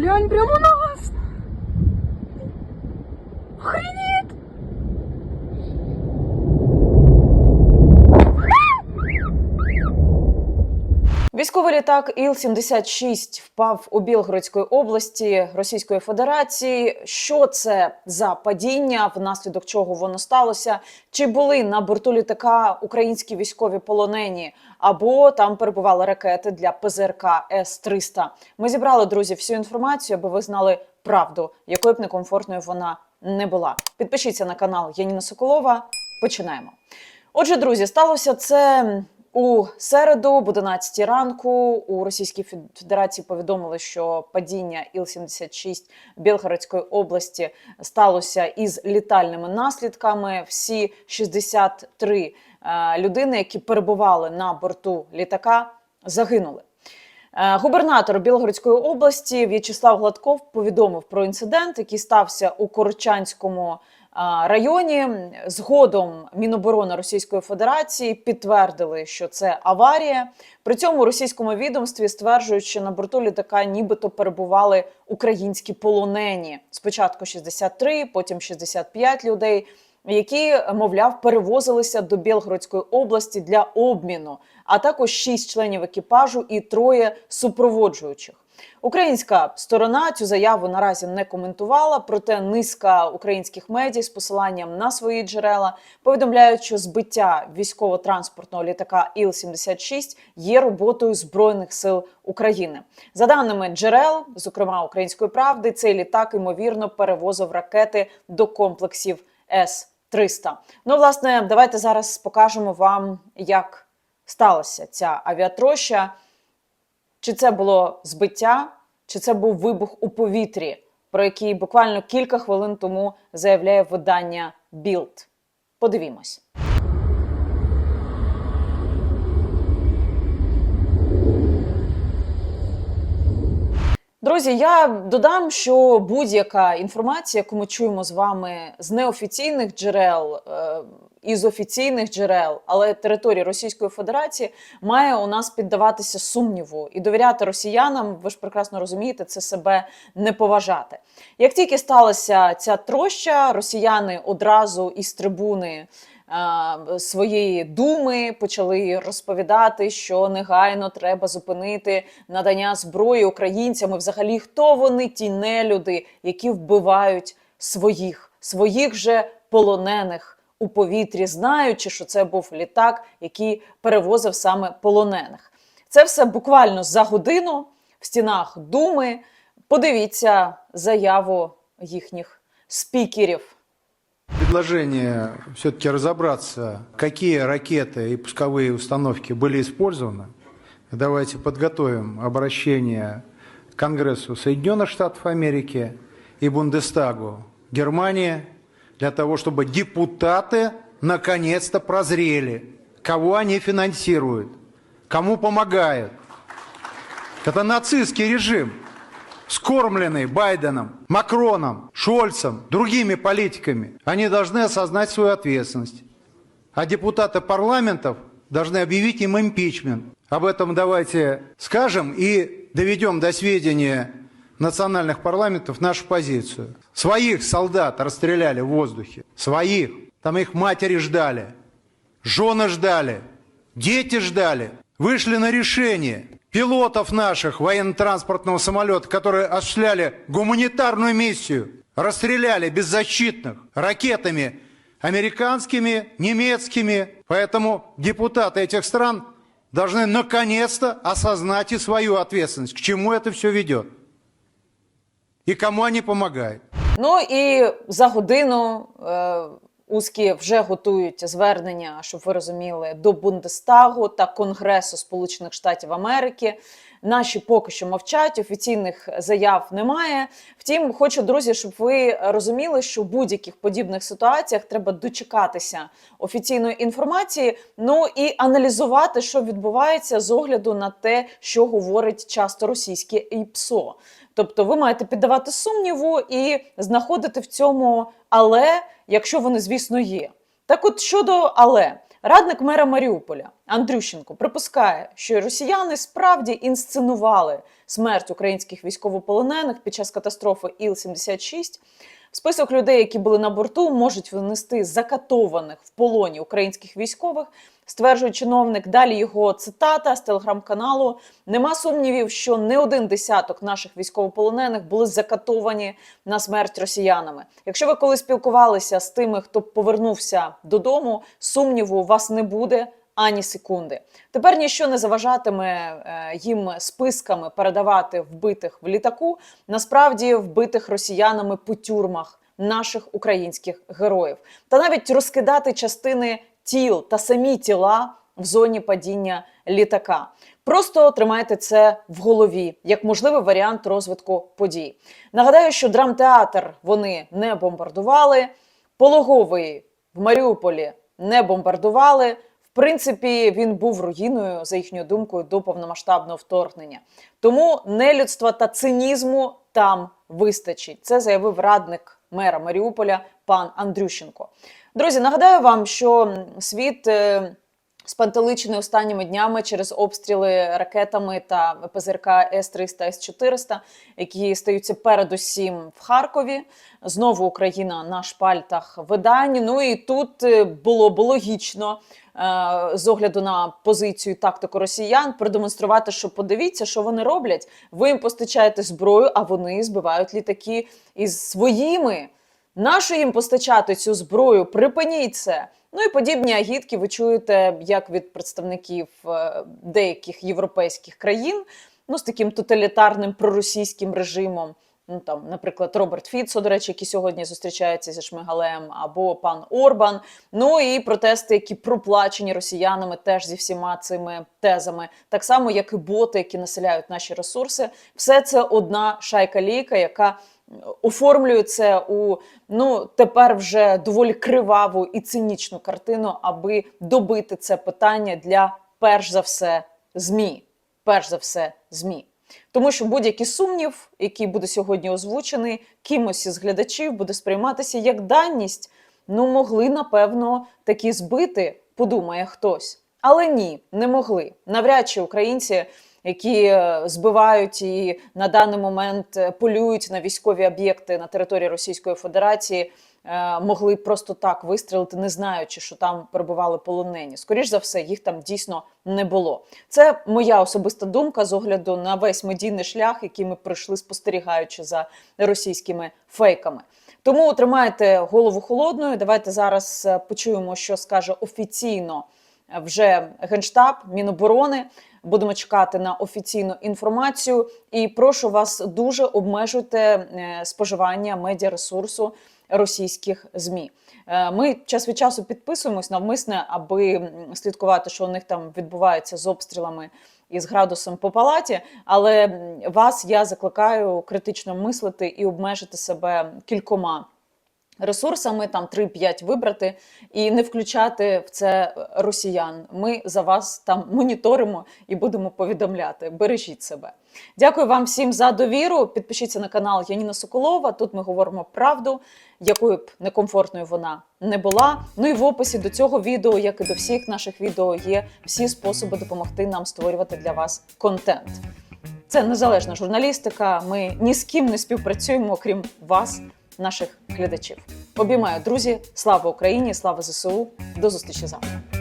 Глянь, прямо у нас. Охренеть! Військовий літак Іл-76 впав у Білгородської області Російської Федерації. Що це за падіння, внаслідок чого воно сталося? Чи були на борту літака українські військові полонені, або там перебували ракети для ПЗРК С-300? Ми зібрали друзі всю інформацію, аби ви знали правду, якою б некомфортною вона не була. Підпишіться на канал Яніна Соколова. Починаємо. Отже, друзі, сталося це у середу, об 11 ранку, у Російській Федерації повідомили, що падіння Іл-76 Білгородської області сталося із літальними наслідками. Всі 63 е, людини, які перебували на борту літака, загинули. Е, Губернатор Білгородської області В'ячеслав Гладков повідомив про інцидент, який стався у Корчанському районі. Згодом Міноборони Російської Федерації підтвердили, що це аварія. При цьому російському відомстві стверджують, що на борту літака нібито перебували українські полонені. Спочатку 63, потім 65 людей. Які, мовляв, перевозилися до Білгородської області для обміну, а також шість членів екіпажу і троє супроводжуючих. Українська сторона цю заяву наразі не коментувала, проте низка українських медіа з посиланням на свої джерела повідомляють, що збиття військово-транспортного літака Іл-76 є роботою збройних сил України. За даними джерел, зокрема української правди, цей літак ймовірно перевозив ракети до комплексів С-300. Ну, власне, давайте зараз покажемо вам, як сталася ця авіатроща. Чи це було збиття, чи це був вибух у повітрі, про який буквально кілька хвилин тому заявляє видання Білд. Подивімось. Друзі, я додам, що будь-яка інформація, яку ми чуємо з вами з неофіційних джерел, е, із офіційних джерел, але території Російської Федерації має у нас піддаватися сумніву і довіряти росіянам. Ви ж прекрасно розумієте, це себе не поважати. Як тільки сталася ця троща, росіяни одразу із трибуни. е, Своєї думи почали розповідати, що негайно треба зупинити надання зброї українцям. І взагалі, хто вони ті нелюди, які вбивають своїх, своїх же полонених у повітрі, знаючи, що це був літак, який перевозив саме полонених. Це все буквально за годину в стінах думи. Подивіться заяву їхніх спікерів. Предложение все-таки разобраться, какие ракеты и пусковые установки были использованы. Давайте подготовим обращение к Конгрессу Соединенных Штатов Америки и Бундестагу Германии для того, чтобы депутаты наконец-то прозрели, кого они финансируют, кому помогают. Это нацистский режим, скормленный Байденом, Макроном, Шольцем, другими политиками. Они должны осознать свою ответственность. А депутаты парламентов должны объявить им импичмент. Об этом давайте скажем и доведем до сведения национальных парламентов нашу позицию. Своих солдат расстреляли в воздухе. Своих. Там их матери ждали. Жены ждали. Дети ждали. Вышли на решение. Пилотов наших военно-транспортного самолета, которые осуществляли гуманитарную миссию, расстреляли беззащитных ракетами американскими, немецкими. Поэтому депутаты этих стран должны наконец-то осознать и свою ответственность, к чему это все ведет и кому они помогают. Ну і за годину е, узкі вже готують звернення, щоб ви розуміли, до Бундестагу та Конгресу Сполучених Штатів Америки. Наші поки що мовчать, офіційних заяв немає. Втім, хочу, друзі, щоб ви розуміли, що в будь-яких подібних ситуаціях треба дочекатися офіційної інформації, ну і аналізувати, що відбувається з огляду на те, що говорить часто російське ІПСО. Тобто ви маєте піддавати сумніву і знаходити в цьому але, якщо вони, звісно, є. Так от щодо але. Радник мера Маріуполя Андрющенко припускає, що росіяни справді інсценували смерть українських військовополонених під час катастрофи Іл-76. Список людей, які були на борту, можуть внести закатованих в полоні українських військових, стверджує чиновник. Далі його цитата з телеграм-каналу. Нема сумнівів, що не один десяток наших військовополонених були закатовані на смерть росіянами. Якщо ви коли спілкувалися з тими, хто повернувся додому, сумніву у вас не буде. Ані секунди. Тепер ніщо не заважатиме е, їм списками передавати вбитих в літаку, насправді вбитих росіянами по тюрмах наших українських героїв, та навіть розкидати частини тіл та самі тіла в зоні падіння літака. Просто тримайте це в голові як можливий варіант розвитку подій. Нагадаю, що драмтеатр вони не бомбардували, пологовий в Маріуполі не бомбардували. Принципі, він був руїною, за їхньою думкою, до повномасштабного вторгнення. Тому нелюдства та цинізму там вистачить. Це заявив радник мера Маріуполя пан Андрющенко. Друзі, нагадаю вам, що світ. Спантеличений останніми днями через обстріли ракетами та ПЗРК С-300, С-400, які стаються передусім в Харкові. Знову Україна на шпальтах видань. Ну і тут е, було б логічно е, з огляду на позицію і тактику росіян продемонструвати, що подивіться, що вони роблять. Ви їм постачаєте зброю, а вони збивають літаки із своїми. Нащо їм постачати цю зброю? Припиніть це. Ну і подібні агітки ви чуєте як від представників е, деяких європейських країн, ну з таким тоталітарним проросійським режимом. Ну там, наприклад, Роберт Фіцо, до речі, який сьогодні зустрічається зі Шмигалем, або пан Орбан. Ну і протести, які проплачені росіянами, теж зі всіма цими тезами, так само як і боти, які населяють наші ресурси. Все це одна шайка ліка, яка оформлює це у ну тепер вже доволі криваву і цинічну картину, аби добити це питання для перш за все змі. Перш за все, змі. Тому що будь-який сумнів, який буде сьогодні озвучений, кимось із глядачів буде сприйматися як даність. Ну, могли, напевно, такі збити, подумає хтось. Але ні, не могли. Навряд чи українці, які е, збивають і на даний момент е, полюють на військові об'єкти на території Російської Федерації, е, могли просто так вистрілити, не знаючи, що там перебували полонені. Скоріш за все, їх там дійсно не було. Це моя особиста думка з огляду на весь медійний шлях, який ми пройшли, спостерігаючи за російськими фейками. Тому тримайте голову холодною. Давайте зараз почуємо, що скаже офіційно вже генштаб Міноборони. Будемо чекати на офіційну інформацію. І прошу вас дуже обмежуйте е, споживання медіаресурсу російських змі. Е, Ми час від часу підписуємось навмисне, аби слідкувати, що у них там відбувається з обстрілами і з градусом по палаті. Але вас я закликаю критично мислити і обмежити себе кількома ресурсами, там 3-5 вибрати і не включати в це росіян. Ми за вас там моніторимо і будемо повідомляти. Бережіть себе. Дякую вам всім за довіру. Підпишіться на канал Яніна Соколова. Тут ми говоримо правду, якою б некомфортною вона не була. Ну і в описі до цього відео, як і до всіх наших відео, є всі способи допомогти нам створювати для вас контент. Це незалежна журналістика. Ми ні з ким не співпрацюємо, окрім вас, наших глядачів. Обіймаю, друзі. Слава Україні! Слава ЗСУ! До зустрічі завтра.